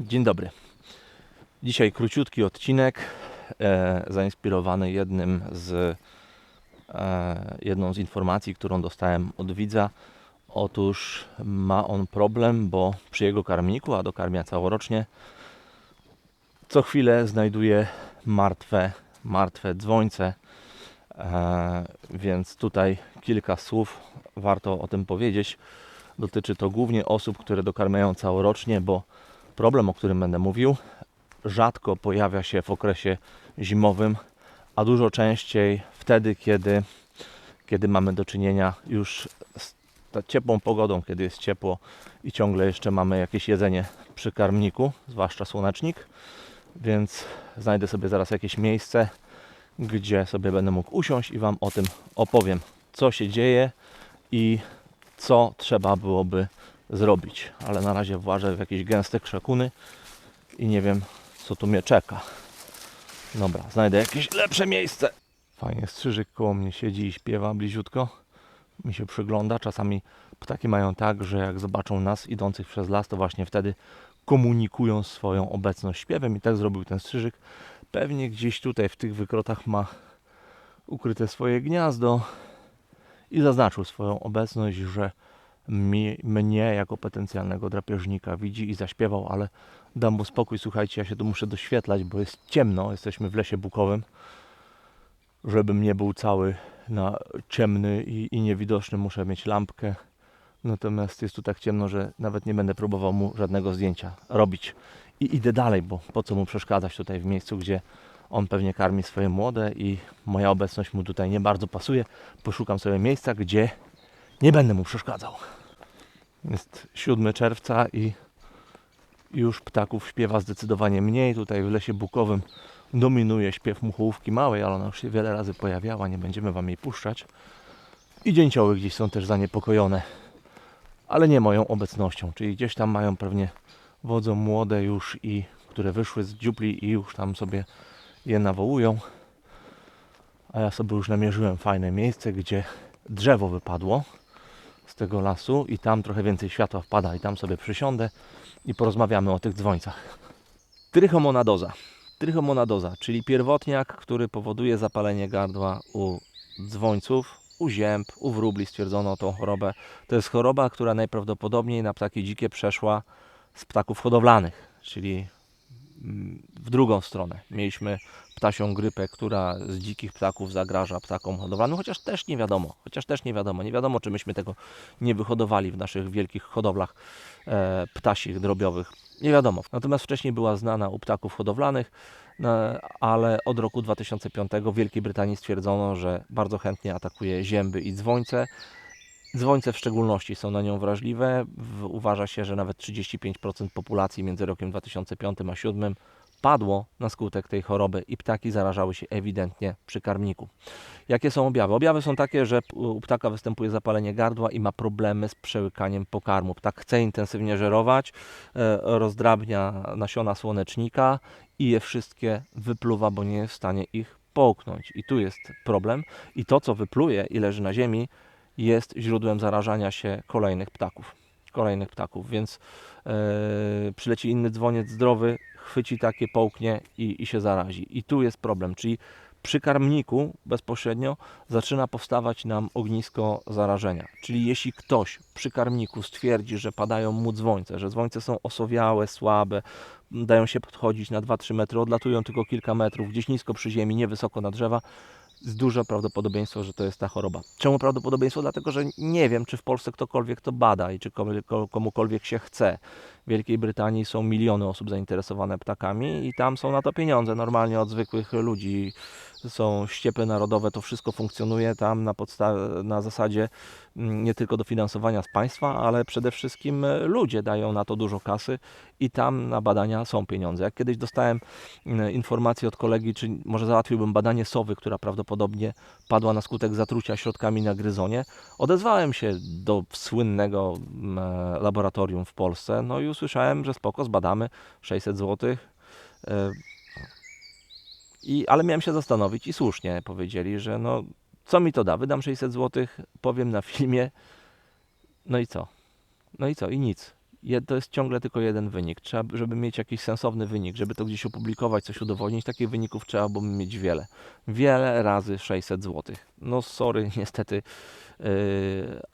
Dzień dobry. Dzisiaj króciutki odcinek, e, zainspirowany jednym z, e, jedną z informacji, którą dostałem od widza. Otóż ma on problem, bo przy jego karmniku, a dokarmia całorocznie, co chwilę znajduje martwe, martwe dzwońce. E, więc tutaj kilka słów warto o tym powiedzieć. Dotyczy to głównie osób, które dokarmiają całorocznie, bo problem, o którym będę mówił, rzadko pojawia się w okresie zimowym, a dużo częściej wtedy, kiedy, kiedy mamy do czynienia już z ciepłą pogodą, kiedy jest ciepło i ciągle jeszcze mamy jakieś jedzenie przy karmniku, zwłaszcza słonecznik. Więc znajdę sobie zaraz jakieś miejsce, gdzie sobie będę mógł usiąść i Wam o tym opowiem, co się dzieje i co trzeba byłoby zrobić. Ale na razie włażę w jakieś gęste krzakuny i nie wiem, co tu mnie czeka. Dobra, znajdę jakieś lepsze miejsce. Fajnie, strzyżyk koło mnie siedzi i śpiewa bliziutko. Mi się przygląda. Czasami ptaki mają tak, że jak zobaczą nas idących przez las, to właśnie wtedy komunikują swoją obecność śpiewem i tak zrobił ten strzyżyk. Pewnie gdzieś tutaj w tych wykrotach ma ukryte swoje gniazdo i zaznaczył swoją obecność, że mi, mnie jako potencjalnego drapieżnika widzi i zaśpiewał, ale dam mu spokój, słuchajcie, ja się tu muszę doświetlać, bo jest ciemno, jesteśmy w lesie bukowym, żebym nie był cały na ciemny i, i niewidoczny, muszę mieć lampkę, natomiast jest tu tak ciemno, że nawet nie będę próbował mu żadnego zdjęcia robić i idę dalej, bo po co mu przeszkadzać tutaj w miejscu, gdzie on pewnie karmi swoje młode i moja obecność mu tutaj nie bardzo pasuje. Poszukam sobie miejsca, gdzie nie będę mu przeszkadzał. Jest 7 czerwca i już ptaków śpiewa zdecydowanie mniej. Tutaj w lesie bukowym dominuje śpiew muchołówki małej, ale ona już się wiele razy pojawiała, nie będziemy Wam jej puszczać. I dzięcioły gdzieś są też zaniepokojone, ale nie moją obecnością, czyli gdzieś tam mają pewnie wodzą młode już i które wyszły z dziupli i już tam sobie je nawołują. A ja sobie już namierzyłem fajne miejsce, gdzie drzewo wypadło z tego lasu i tam trochę więcej światła wpada i tam sobie przysiądę i porozmawiamy o tych dzwońcach. Trychomonadoza. Trychomonadoza, czyli pierwotniak, który powoduje zapalenie gardła u dzwońców, u zięb, u wróbli stwierdzono tą chorobę. To jest choroba, która najprawdopodobniej na ptaki dzikie przeszła z ptaków hodowlanych, czyli w drugą stronę. Mieliśmy ptasią grypę, która z dzikich ptaków zagraża ptakom hodowlanym, chociaż też nie wiadomo, chociaż też nie wiadomo, nie wiadomo czy myśmy tego nie wyhodowali w naszych wielkich hodowlach e, ptasich, drobiowych. Nie wiadomo. Natomiast wcześniej była znana u ptaków hodowlanych, no, ale od roku 2005 w Wielkiej Brytanii stwierdzono, że bardzo chętnie atakuje zięby i dzwońce. Dzwońce w szczególności są na nią wrażliwe. Uważa się, że nawet 35% populacji między rokiem 2005 a 2007 padło na skutek tej choroby i ptaki zarażały się ewidentnie przy karmniku. Jakie są objawy? Objawy są takie, że u ptaka występuje zapalenie gardła i ma problemy z przełykaniem pokarmu. Ptak chce intensywnie żerować, e, rozdrabnia nasiona słonecznika i je wszystkie wypluwa, bo nie jest w stanie ich połknąć. I tu jest problem. I to, co wypluje i leży na ziemi, jest źródłem zarażania się kolejnych ptaków. Kolejnych ptaków, więc yy, przyleci inny dzwoniec zdrowy, chwyci takie, połknie i, i się zarazi. I tu jest problem, czyli przy karmniku bezpośrednio zaczyna powstawać nam ognisko zarażenia. Czyli jeśli ktoś przy karmniku stwierdzi, że padają mu dzwońce, że dzwońce są osowiałe, słabe, dają się podchodzić na 2-3 metry, odlatują tylko kilka metrów, gdzieś nisko przy ziemi, niewysoko na drzewa, jest duże prawdopodobieństwo, że to jest ta choroba. Czemu prawdopodobieństwo? Dlatego, że nie wiem, czy w Polsce ktokolwiek to bada i czy komukolwiek się chce. Wielkiej Brytanii są miliony osób zainteresowane ptakami i tam są na to pieniądze normalnie od zwykłych ludzi są ściepy narodowe, to wszystko funkcjonuje tam na, podsta- na zasadzie mm, nie tylko dofinansowania z państwa, ale przede wszystkim e, ludzie dają na to dużo kasy i tam na badania są pieniądze. Jak kiedyś dostałem mm, informację od kolegi, czy może załatwiłbym badanie sowy, która prawdopodobnie padła na skutek zatrucia środkami na gryzonie, odezwałem się do słynnego mm, e, laboratorium w Polsce, no i usłyszałem, że spoko, zbadamy 600 zł i, ale miałem się zastanowić i słusznie powiedzieli, że no co mi to da? Wydam 600 zł, powiem na filmie, no i co? No i co? I nic. To jest ciągle tylko jeden wynik. Trzeba, żeby mieć jakiś sensowny wynik, żeby to gdzieś opublikować, coś udowodnić, takich wyników trzeba by mieć wiele. Wiele razy 600 zł. No sorry, niestety yy,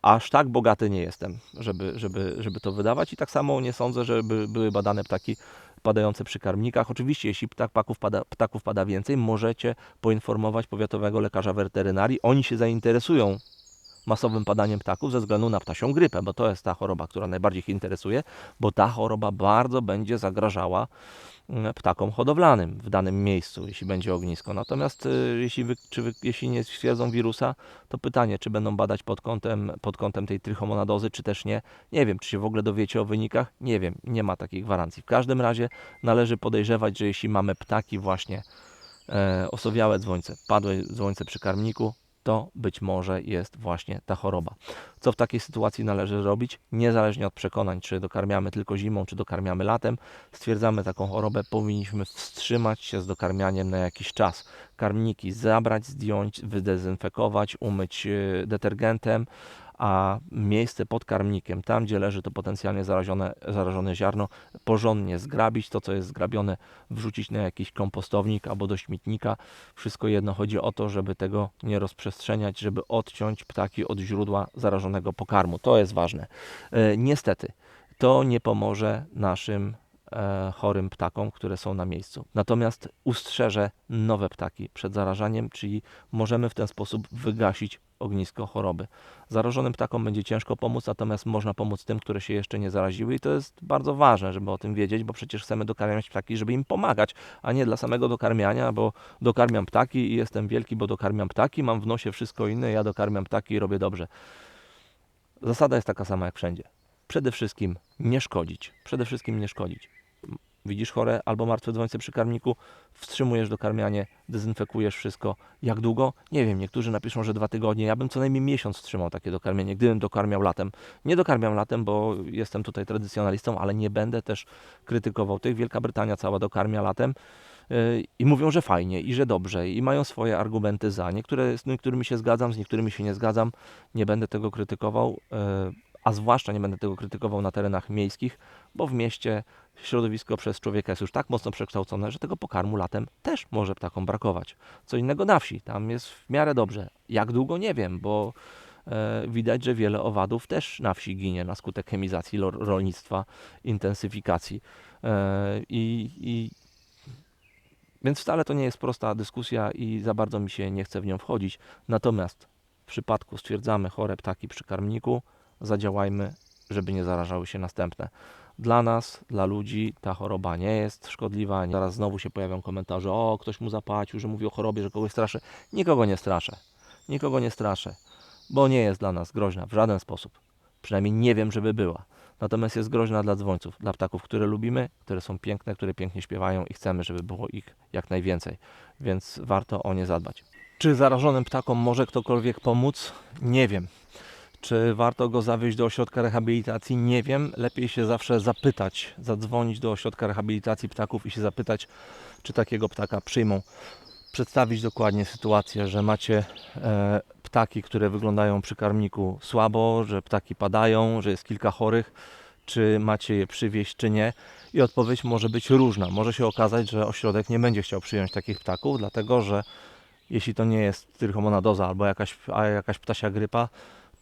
aż tak bogaty nie jestem, żeby, żeby, żeby to wydawać i tak samo nie sądzę, żeby były badane ptaki padające przy karmnikach. Oczywiście, jeśli pada, ptaków pada więcej, możecie poinformować powiatowego lekarza weterynarii. Oni się zainteresują masowym padaniem ptaków ze względu na ptasią grypę, bo to jest ta choroba, która najbardziej ich interesuje, bo ta choroba bardzo będzie zagrażała mm, ptakom hodowlanym w danym miejscu, jeśli będzie ognisko. Natomiast y, jeśli, wy, czy wy, jeśli nie stwierdzą wirusa, to pytanie, czy będą badać pod kątem, pod kątem tej trychomonadozy, czy też nie. Nie wiem, czy się w ogóle dowiecie o wynikach. Nie wiem, nie ma takiej gwarancji. W każdym razie należy podejrzewać, że jeśli mamy ptaki właśnie e, osowiałe dzwońce, padłe dzwońce przy karmniku, to być może jest właśnie ta choroba. Co w takiej sytuacji należy robić? Niezależnie od przekonań, czy dokarmiamy tylko zimą, czy dokarmiamy latem, stwierdzamy taką chorobę, powinniśmy wstrzymać się z dokarmianiem na jakiś czas. Karmniki zabrać, zdjąć, wydezynfekować, umyć e, detergentem, a miejsce pod karmnikiem, tam gdzie leży to potencjalnie zarażone, zarażone ziarno, porządnie zgrabić, to co jest zgrabione wrzucić na jakiś kompostownik albo do śmietnika. Wszystko jedno, chodzi o to, żeby tego nie rozprzestrzeniać, żeby odciąć ptaki od źródła zarażonego pokarmu. To jest ważne. E, niestety, to nie pomoże naszym e, chorym ptakom, które są na miejscu. Natomiast ustrzeże nowe ptaki przed zarażaniem, czyli możemy w ten sposób wygasić ognisko choroby. Zarażonym ptakom będzie ciężko pomóc, natomiast można pomóc tym, które się jeszcze nie zaraziły i to jest bardzo ważne, żeby o tym wiedzieć, bo przecież chcemy dokarmiać ptaki, żeby im pomagać, a nie dla samego dokarmiania, bo dokarmiam ptaki i jestem wielki, bo dokarmiam ptaki, mam w nosie wszystko inne, ja dokarmiam ptaki i robię dobrze. Zasada jest taka sama jak wszędzie. Przede wszystkim nie szkodzić. Przede wszystkim nie szkodzić. Widzisz chore albo martwe dzwońce przy karmniku, wstrzymujesz dokarmianie, dezynfekujesz wszystko. Jak długo? Nie wiem, niektórzy napiszą, że dwa tygodnie. Ja bym co najmniej miesiąc wstrzymał takie dokarmienie, gdybym dokarmiał latem. Nie dokarmiam latem, bo jestem tutaj tradycjonalistą, ale nie będę też krytykował tych. Wielka Brytania cała dokarmia latem yy, i mówią, że fajnie i że dobrze i mają swoje argumenty za. Niektóre, z niektórymi się zgadzam, z niektórymi się nie zgadzam. Nie będę tego krytykował, yy, a zwłaszcza nie będę tego krytykował na terenach miejskich, bo w mieście środowisko przez człowieka jest już tak mocno przekształcone, że tego pokarmu latem też może ptakom brakować. Co innego na wsi, tam jest w miarę dobrze. Jak długo nie wiem, bo e, widać, że wiele owadów też na wsi ginie na skutek chemizacji rolnictwa, intensyfikacji. E, i, i więc wcale to nie jest prosta dyskusja i za bardzo mi się nie chce w nią wchodzić. Natomiast w przypadku stwierdzamy chore ptaki przy karmniku, zadziałajmy, żeby nie zarażały się następne. Dla nas, dla ludzi ta choroba nie jest szkodliwa. Zaraz znowu się pojawią komentarze, o ktoś mu zapłacił, że mówi o chorobie, że kogoś straszy. Nikogo nie straszę. Nikogo nie straszę, bo nie jest dla nas groźna w żaden sposób. Przynajmniej nie wiem, żeby była. Natomiast jest groźna dla dzwońców, dla ptaków, które lubimy, które są piękne, które pięknie śpiewają i chcemy, żeby było ich jak najwięcej. Więc warto o nie zadbać. Czy zarażonym ptakom może ktokolwiek pomóc? Nie wiem. Czy warto go zawieźć do ośrodka rehabilitacji? Nie wiem. Lepiej się zawsze zapytać, zadzwonić do ośrodka rehabilitacji ptaków i się zapytać, czy takiego ptaka przyjmą. Przedstawić dokładnie sytuację, że macie e, ptaki, które wyglądają przy karmniku słabo, że ptaki padają, że jest kilka chorych, czy macie je przywieźć, czy nie. I odpowiedź może być różna. Może się okazać, że ośrodek nie będzie chciał przyjąć takich ptaków, dlatego że jeśli to nie jest trychomonadoza albo jakaś, jakaś ptasia grypa,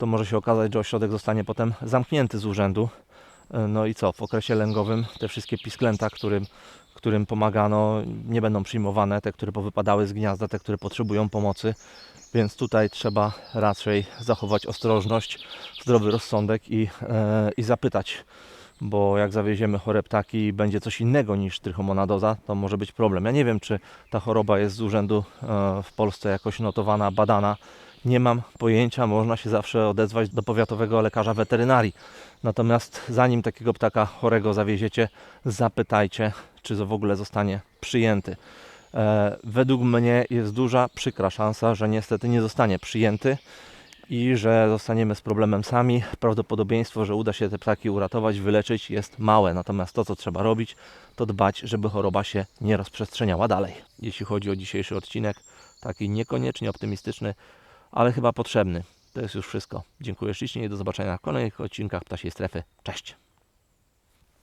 to może się okazać, że ośrodek zostanie potem zamknięty z urzędu. E, No i co, w okresie lęgowym te wszystkie pisklęta, którym, którym pomagano, nie będą przyjmowane, te, które powypadały z gniazda, te, które potrzebują pomocy. Więc tutaj trzeba raczej zachować ostrożność, zdrowy rozsądek i, e, i zapytać, bo jak zawieziemy chore ptaki i będzie coś innego niż trychomonadoza, to może być problem. Ja nie wiem, czy ta choroba jest z urzędu e, w Polsce jakoś notowana, badana. Nie mam pojęcia, można się zawsze odezwać do powiatowego lekarza weterynarii. Natomiast zanim takiego ptaka chorego zawieziecie, zapytajcie, czy w ogóle zostanie przyjęty. E, według mnie jest duża, przykra szansa, że niestety nie zostanie przyjęty i że zostaniemy z problemem sami. Prawdopodobieństwo, że uda się te ptaki uratować, wyleczyć jest małe. Natomiast to, co trzeba robić, to dbać, żeby choroba się nie rozprzestrzeniała dalej. Jeśli chodzi o dzisiejszy odcinek, taki niekoniecznie optymistyczny, ale chyba potrzebny. To jest już wszystko. Dziękuję ślicznie i do zobaczenia na kolejnych odcinkach Ptasiej Strefy. Cześć!